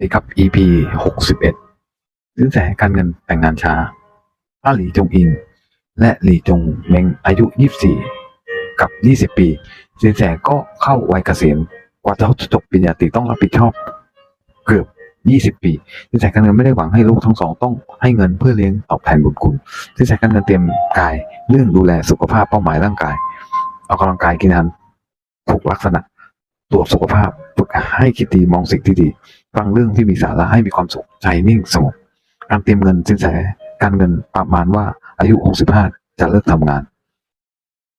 ดีครับ EP หกสิบเอ็ดสินแสการเงินแต่งงานช้าป้าหลีจงอิง และหลีจงเมงอายุ24กับ20ปี สินแสก็เข้าวัยเกษียณกว่าจะจบปริญญาตรีต้องรับผิดชอบ เกือบ20ปีสินแสการเงินไม่ได้หวังให้ลูกทั้งสองต้องให้เงินเพื่อเลี้ยงตอบแทนบุญคุณสินแสการเงินเตรียมกายเรื่องดูแลสุขภาพเป้าหมายร่างกายออกกำลังกายกินอาหารถูกลักษณะตรวจสุขภาพฝึก ให้คิดดีมองสิ่งที่ดี ฟังเรื่องที่มีสาระให้มีความสุขใจนิ่งสงบการเตรียมเงินสินแสการเงินประมาณว่าอายุ 65 จะเลิกทำงาน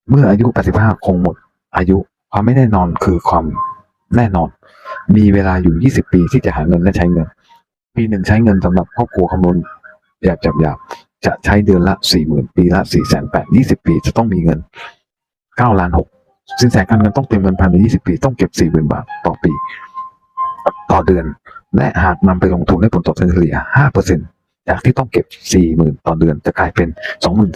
เมื่ออายุ 85 คงหมด อายุความไม่แน่นอนคือความแน่นอน มีเวลาอยู่ 20 ปีที่จะหาเงินและใช้เงิน ปีหนึ่งใช้เงินสำหรับครอบครัวคำนวณแบบจับหยาบจะใช้เดือนละ 40,000 ปีละ4 8 0 0 20 ปีจะต้องมีเงิน9ล้าน6สินแสการเงินต้องเตรียมเงินภายใน 20 ปีต้องเก็บ 40,000 บาทต่อปี ต่อเดือน และหากนำไปลงทุนได้ผลตอบแทนเฉลี่ย 5%จากที่ต้องเก็บ 40,000 ต่อเดือน จะกลายเป็น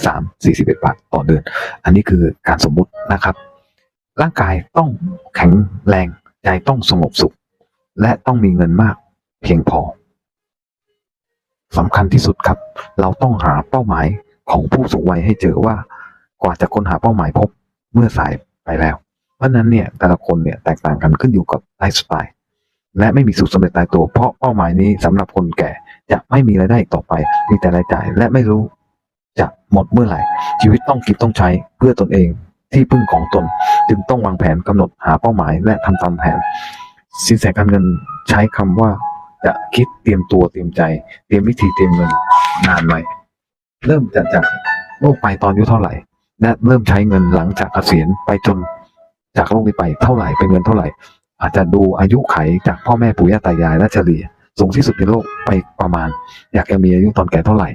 23,041 บาทต่อเดือน อันนี้คือการสมมุตินะครับ ร่างกายต้องแข็งแรง ใจต้องสงบสุข และต้องมีเงินมากเพียงพอสำคัญที่สุดครับ เราต้องหาเป้าหมายของผู้สูงวัยให้เจอว่ากว่าจะค้นหาเป้าหมายพบเมื่อสายไปแล้ว เพราะฉะนั้นเนี่ยแต่ละคนเนี่ยแตกต่างกันขึ้นอยู่กับไลฟ์สไตล์ และไม่มีสูตรสำเร็จตายตัว เพราะเป้าหมายนี้สำหรับคนแก่จะไม่มีรายได้ต่อไป มีแต่รายจ่ายและไม่รู้ จะหมดเมื่อไหร่ ชีวิตต้องกินต้องใช้เพื่อตนเองที่พึ่งของตน จึงต้องวางแผนกำหนดหาเป้าหมายและทำตามแผน สินแสการเงินใช้คำว่า จะคิดเตรียมตัวเตรียมใจ เตรียมวิธีเตรียมเงินนานไหมเริ่มจะจากโลกไปตอนอายุเท่าไหร่ และเริ่มใช้เงินหลังจากเกษียณไปจนจากโลกนี้ไปเท่าไหร่เป็นเงินเท่าไหร่ อาจจะดูอายุไขจากพ่อแม่ปู่ย่าตายายและเฉลี่ยสูงที่สุดในโลกไปประมาณ อยากจะมีอายุตอนแก่เท่าไหร่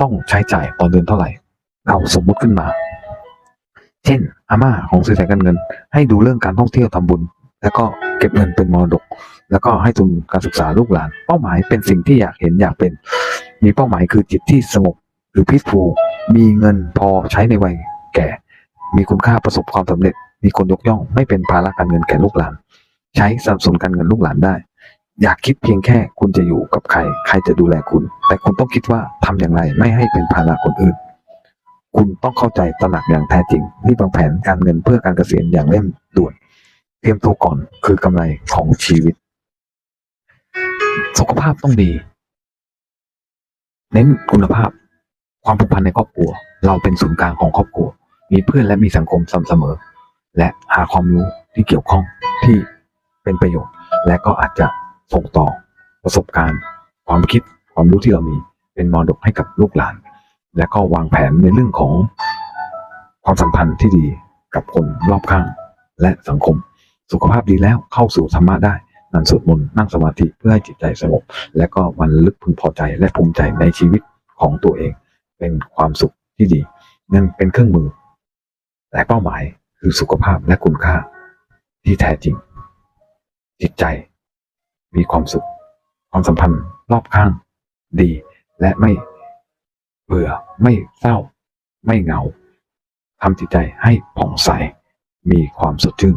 ต้องใช้จ่ายตอนเดือนเท่าไหร่ เราสมมุติขึ้นมา เช่น อาม่าของสื่อสารการเงิน ให้ดูเรื่องการท่องเที่ยวทำบุญ แล้วก็เก็บเงินเป็นมรดก แล้วก็ให้ทุนการศึกษาลูกหลาน เป้าหมายเป็นสิ่งที่อยากเห็นอยากเป็น มีเป้าหมายคือจิตที่สงบหรือพิสูมีเงินพอใช้ในวัยแก่ มีคุณค่าประสบความสำเร็จ มีคนยกย่องไม่เป็นภาระการเงินแก่ลูกหลาน ใช้สนับสนุนการเงินลูกหลานได้ อยากคิดเพียงแค่คุณจะอยู่กับใคร ใครจะดูแลคุณ แต่คุณต้องคิดว่าทำอย่างไรไม่ให้เป็นภาระคนอื่น คุณต้องเข้าใจตระหนักอย่างแท้จริงรีบวางแผนการเงินเพื่อการเกษียณอย่างเร่งด่วน เตรียมตัวก่อนคือกำไรของชีวิต สุขภาพต้องดี เน้นคุณภาพ ความผูกพันในครอบครัว เราเป็นศูนย์กลางของครอบครัวมีเพื่อนและมีสังคมสม่ำเสมอ และหาความรู้ที่เกี่ยวข้องที่ เป็นประโยชน์ และก็อาจจะส่งต่อประสบการณ์ ความคิดความรู้ที่เรามีเป็นมรดกให้กับลูกหลาน และก็วางแผนในเรื่องของความสัมพันธ์ที่ดีกับคนรอบข้าง และสังคม สุขภาพดีแล้วเข้าสู่ธรรมะได้นั่งสวดมนต์นั่งสมาธิเพื่อให้จิตใจสงบ และก็วันลึกพึงพอใจและภูมิใจในชีวิตของตัวเอง เป็นความสุขที่ดีนั่นเป็นเครื่องมือ แต่เป้าหมายคือสุขภาพและคุณค่าที่แท้จริง จิตใจ มีความสุข ความสัมพันธ์รอบข้าง ดี และไม่เบื่อไม่เศร้า ไม่เหงาทำจิตใจให้ผ่องใส มีความสดชื่น